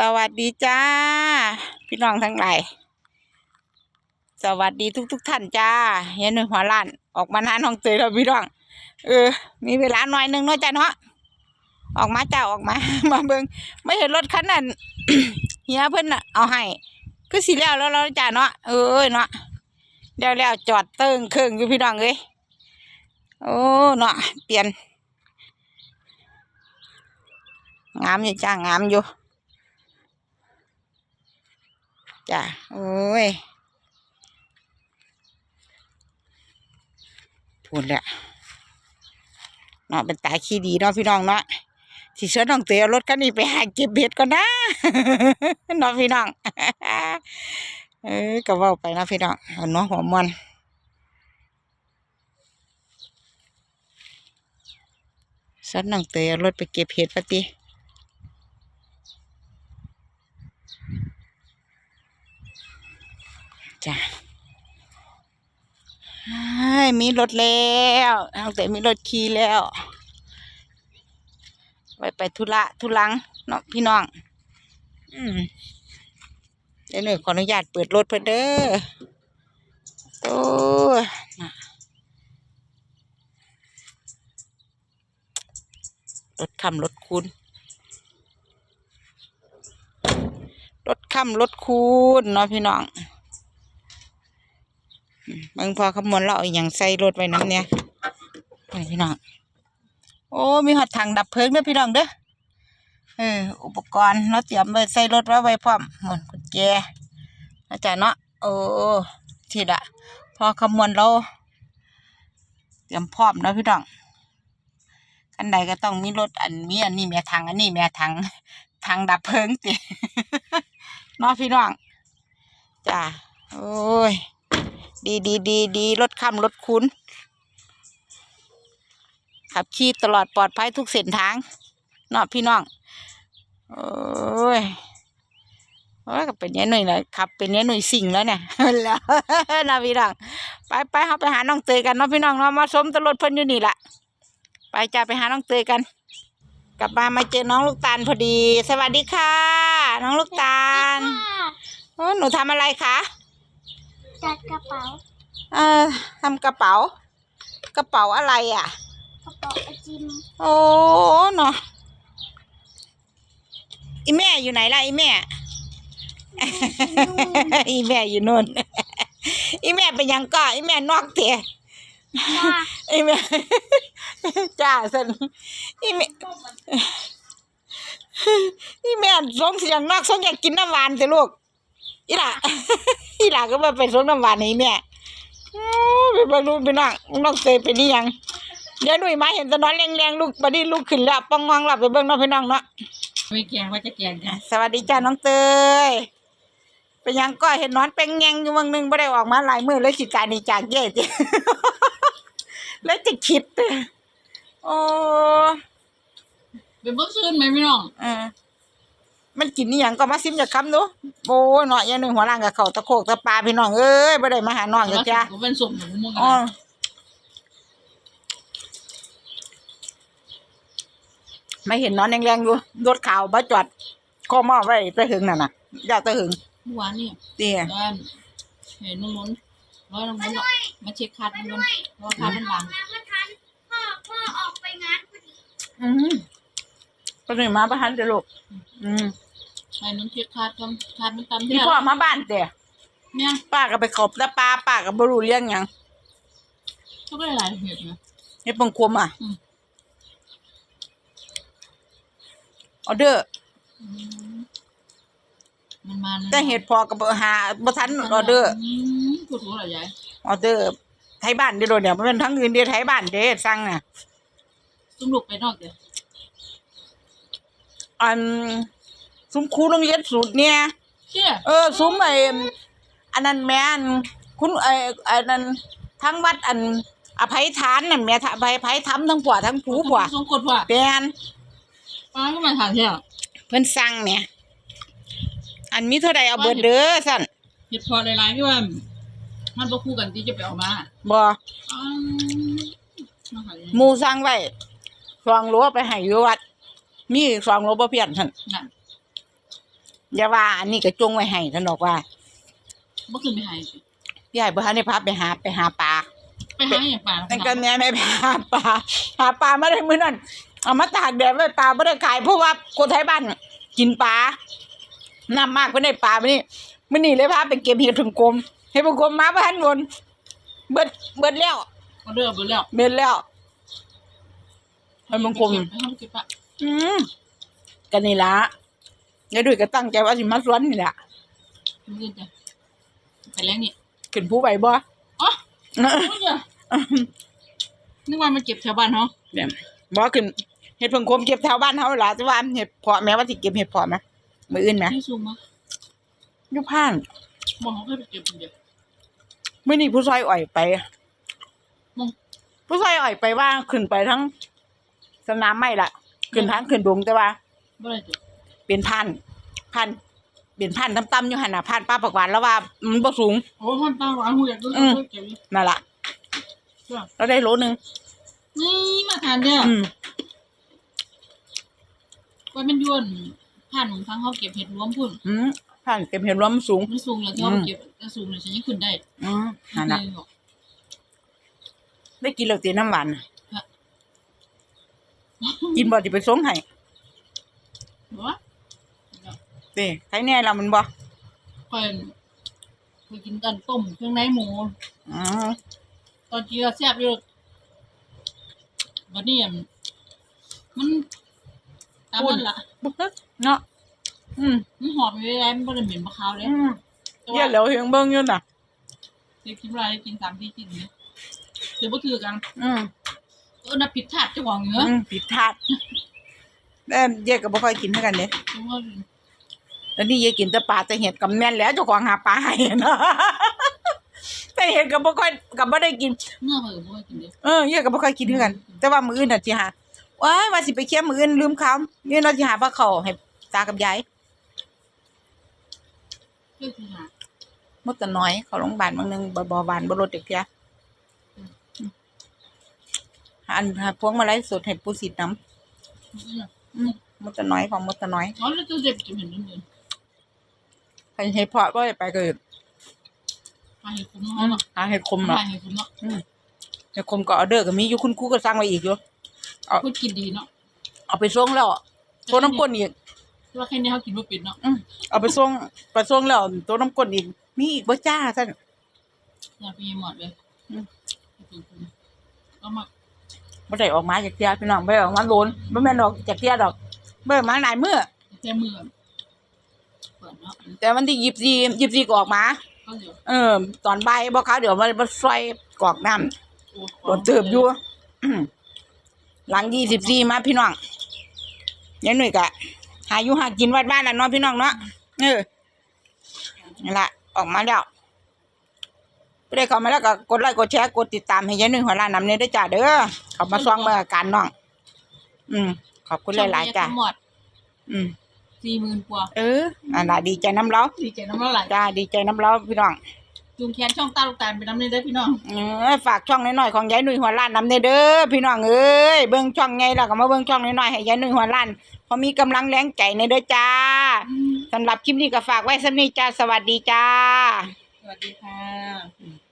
สวัสดีจ้า พี่น้องทั้งหลายสวัสดีทุกทุกท่านจ้าเห็นหนึ่งหัวล้านออกมานาน้องเตยแล้วพี่น้อง เออ มีเวลาหน่อยหนึ่งเนาะจ้าเนาะออกมาจ้าออกมา มาเบิงไม่เห็นรถคันนั้นเฮียเพิ่นน่ะเอาให้คือสิแล้วแล้วแล้วจ้าเนาะเออเนาะเดี๋ยวแล้วจอดเติ้งเครื่องอยู่พี่น้องเอ้ยโอ้เนาะเปลี่ยนงามอยู่จ้างามอยู่ จ้ะโอ้ยพูดแหละเนาะเป็นตาขี้ดีเนาะพี่น้องเนาะที่เชิญน้องเตยเอารถคันนี้ไปหาเก็บเห็ดก่อนนะเนาะพี่น้องเออก็ว้าไปนาะพี่น้องเนาะหัวมันเชิญน้องเตยเอารถไปเก็บเห็ดปะติ จ้ะมีรถแล้วเอาแต่มีรถขี่แล้ว ไปไปธุระทุลังเนาะพี่น้อง อืมเดี๋ยวหนูขออนุญาตเปิดรถเพื่อเด้อโอ้รถคำรถคูณรถคำรถคูณเนาะพี่น้อง งพอขมวนเราเอาอย่างใส่รถไว้น้ำเนี่ยพี่น้อง โอ้ มีหอดถังดับเพลิงด้วยพี่น้องเด้อ เออ อุปกรณ์เราเตรียมไว้ใส่รถไว้ไว้พร้อมหมดกุญแจอาจารย์เนาะ โอ้ทีละพอขมวนเราเตรียมพร้อมแล้วพี่น้องอันใดก็ต้องมีรถอันมีอันนี้แม่ถังอันนี้แม่ถังถังดับเพลิงติเนาะพี่น้องจ้าโอ้ย ดีดีดีดีรถค่ำรถคุ้น ขับขี่ตลอดปลอดภัยทุกเส้นทางเนาะพี่น้อง โอ้ยโอ้ยก็เป็นเนี้ยหน่อยเลยขับ เป็นเนี้ยหน่อยสิ่งแล้วเนี่ยแล้วนะพี่น้องไปไปเขาไปหาน้องเตยกันเนาะพี่น้องเนาะมาสมตลดเพิ่นอยู่นี่แหละไปจ้าไปหาน้องเตยกัน กลับมามาเจอน้องลูกตาลพอดี สวัสดีค่ะ น้องลูกตาลโอ้หนูทำอะไรคะ จัดกระเป๋า เออทำกระเป๋า กระเป๋าอะไรอะ กระเป๋าไอจิมโอ้เนาะอีแม่อยู่ไหนล่ะอีแม่ อีแม่อยู่นู่น อีแม่เป็นหยังก็อีแม่นอกเตะว่าอีแม่จ้าสันอีแม่อีแม่สงเสียงนอกสงอยากกินน้ำหวานแต่ลูก อีหล่ะอีหล่ะก็มาไปสงน้ำหวานให้แม่โอ้ไปเบิ่งลูกไปนั่งนอกเตยเป็นนี่ยังเดี๋ยวหนุ่ยมาเห็นแตะนอนแรงๆลูกบัดนี้ลูกขึ้นแล้วปังงองหลับไปเบิ่งเน้องพี่น้องเนาะไม่แกงว่าจะแกงจ้ะสวัสดีจ้าน้องเตยเป็นหยังก็เห็นนอนเป็นแงงอยู่วังหนึงไม่ได้ออกมาหลายมือเลยสิตายนี่จากเย่จิแล้วจะคิดเด้อโอ้เป็นบ่ซื่นไหมพี่น้องเออ มันกินนี่ยังก็มาซิมจากคำดูโอ้ยเนาะอยังหนึ่งหัวล่างกับเขาตะโคกตะปลาพี่น้องเอ้ยไม่ได้มาหาน้องจ้ะจ้าผมเป็นสุ่มหนูมึงอ๋อไม่เห็นนอนแรงๆอยู่รถขาวมาจอดข้อหม้อไว้ตะหึงน่ะน่ะอยากตะหึงเมื่อวานนี่เตี้ยตอนเห็นน้องนุ่นร้อยน้องนุ่นมาเช็คคัดมันก่อนเพราะว่าคัดมันบางมาไม่ทันพ่อพ่อออกไปงานพอดี อืมก็เลยมาบ้านเดี๋ยวลูกอืม ให้นุ่นเช็คคัดก่อนคัดมันตามที่พี่พ่อมาบ้านเดี๋ยเนี่ยป้าก็ไปขอบตะปลาป้าก็บรู้เรื่องหยังก็ไม่ได้หลายเหตุนะเฮ็ดปังควมอะออเดอร์มันมาแต่เฮ็ดพอกับหาบ่ทันออเดอร์ มปวดหัวเหรอยายออเดอร์ไทยบ้านเด้อโดดเนี่ยมันเป็นทั้งอื่นเดียวไทยบ้านเด้สั่งน่ะซุ่มลูกไปนอกเดี๋ยวอัน ซุ้มครูโรงเรียนสูตรเนี่ย เชี่ยเออซุ้มไอ้อันนั้นแม่อันคุณไอ้อันนั้นทั้งวัดอันอภัยทานนั่นแม่อภัยภัยทำทั้งผัวทั้งผูผัวสองคนว่ะแม่นป้าก็มาถามเชี่ยเพิ่นสั่งเนี่ย อันมีเท่าใดเอาเบิดเด้อสั่นเหตุพอหลายๆที่ว่ามันบ่คู่กันที่จะไปเอามาบ่อืมมาหาอย่างหมู่สั่งไว้สองโลไปให้อยู่วัด มีอีกสองโลบ่เพี้ยนสั่นน่ะ อย่าว่าอันนี้ก็จงไว้ให้ท่านบอกว่าบ่ขึ้นไปหาสิพี่ใหญ่บ่ทันได้พาไปหาไปหาปลาไปหาอย่างป่านั่นก็แม่ไม่ไปหาปลาหาปลาไม่ได้มื้อนั้นเอามาตากแดดไว้ปลาไม่ได้ขายเพราะว่าคนไทยบ้านกินปลาน้ำมากไม่ได้ปลามื้อนี้มื้อนี้เลยพาไปเก็บเห็ดพึ่งกลมเห็ดพึ่งกลมมาบ่ทันวนเบิดเบิดแล้วก็เด้อเบิดแล้วเบิดแล้วเห็ดพึ่งกลมไปห้องเก็บปะอืมกันนี่ละ ยายดุยก็ตั้งใจว่าสิมาสวนนี่แหละมันเงินจ้ะไปแล้วนี่ขึ้นผู้ใบบ่อ๋อโอ้ยจ้ะนึกว่ามันเก็บแถวบ้านเฮาเนี่ยบ่ขึ้นเห็ดเพิ่งคมเก็บแถวบ้านเฮาล่ะแต่ว่าเห็ดเพาะแม้ว่าสิเก็บเห็ดเพาะไหมมื้ออื่นไหมที่สูงมาอยู่พานบ่เขาเคยไปเก็บคนเดียวมื้อนี้ผู้ซอยอ่อยไปมองผู้ซอยอ่อยไปว่าขึ้นไปทั้งสนามไม้ล่ะขึ้นทางขึ้นดงแต่ว่าบ่ได้จ้ะ เป็นพันพันเป็นพันต่ำๆอยู่หั่นน่ะพันป้าปักหวานแล้วว่ามันบ่สูงโอ้มันตาหวานหูอยากดูอืมเก็บอยู่นั่นล่ะจ้ะเราได้โลนึงนี่มาทานเนี่ยอืมว่ามันยวนผ่านของทางเขาเก็บเห็ดรวมพุ่นอืมพันเก็บเห็ดรวมนสูงมันสูงแล้วที่เขาเก็บก็สูงเลยฉันยังขึ้นได้อืมนั่นน่ะเลยบอกได้กินแล้วตีน้ำหวานน่ะค่ะกินบ่สิไปส่งให้ว่า เด้ใครแน่ล่ะมันบ่คอยเคยกินกันต้มเครื่องในหมู อ๋อตอนกี้ก็แซ่บอยู่วันนี้มันตามมันละบ่เฮ็ดเนาะอืมมันหอมอยู่ได้มันบ่ได้เหม็นมะขาวเลยอืมแต่เดี๋ยว่าวแล้วเฮียงเบิ่งอยู่น่ะเด็กกินอะไรกินตามที่กินเนี่ยเดี๋ยวบ่ถือกันอืมเออน่ะผิดถาดเจ้าของเหนืออืมผิดทาดแต่เยายก็บ่ค่อยกินเท่ากันเด้เพราะว่า แล้วนี่เยายกินแต่ปลาแต่เห็ดกับแม่นแล้วเจ้าของหาปลาให้เนาะแต่เห็ดก็บ่ค่อยก็บ่ได้กินเนื้อเผยบ่ค่อยกินเด้เออเยายก็บ่ค่อยกินเท่ากัน แต่ว่ามื้ออื่นน่ะสิหาว้ายว่าสิไปเคี่ยมมื้ออื่นลืมคำนี่เราสิหาปลาเข้าให้ตากับยายเพื่อที่หามดตะน้อยเข้าโรงพยาบาลบางนึงบ่บ่หวานบ่ลดอีกเที่ยอันหาพวงมาลัยสดให้ปูสิทธิ์น้ำมดตะน้อยของมดตะน้อยอ๋อแล้วตัวเจ็บจะเห็นเดิน ใครเฮ็ดเพาะบ่ได้ไปก็เฮ็ดๆหาเห็ดคุ้มเนาะเนาะหาเฮ็ดคมหาเนาะเห็ดคุ้มเนาะเฮ็ดคมก็ออเดอร์ก็มีอยู่คุณครูก็สั่งไว้อีกอยู่พูดกินดีเนาะเอาไปส่งแล้วโทรน้ำก้นอีกแต่ว่าแค่นี้เขากินบ่เป็นเนาะอืมเอาไปส่งไปส่งแล้วโทรน้ำก้นอีกมีอีกบ่จ้าซั่นอย่าไปหมดเลยอืมก็มาบ่ได้ออกมาจากเที่ยพี่น้องบ่ได้ออกมาโลนบ่แม่นออกจากเที่ยดอกบ่ได้มาหลายมื้อแค่มือ เปิดเนาะแต่วันที่24 24ก็ออกมาก็เดี๋ยวเออ ตอนบ่ายบ่เขาเดี๋ยวมันบ่ซอยกรอกน้ำโอ้โดนเติบอยู่ หลังยี่สิบสี่มาพี่น้องยายหนุ่ยกะหาอยู่หากินวัดบ้านน่ะเนาะพี่น้องเนาะเออนี่ละออกมาแล้วไปได้เข้ามาแล้วก็กดไลค์กดแชร์กดติดตามให้ยายหนุ่ยหัวล้านนำเนี่ยด้วยจ้าเด้อเขามาซ่องเมื่ออาการน้อง อืมขอบคุณหลายๆจ้าหมด อืม สี่หมื่นกว่าเอออันน่ะดีใจน้ำเล้าดีใจน้ำละลายจ้าดีใจน้ำเล้าพี่น้องจุงแขนช่องตาลูกตาลไปน้ำเลยได้อพี่น้องเออฝากช่องน้อยๆของยายหนุ่ยหัวล้านนำเด้อเด้อพี่น้องเอ้ยเบิ่งช่องไงแล้วก็มาเบิ่งช่องน้อยๆให้ยายหนุ่ยหัวล้านพอมีกำลังแรงใจในเด้อจ้าสำหรับคลิปนี้ก็ฝากไว้สำนี้จ้าสวัสดีจ้า สวัสดีค่ะ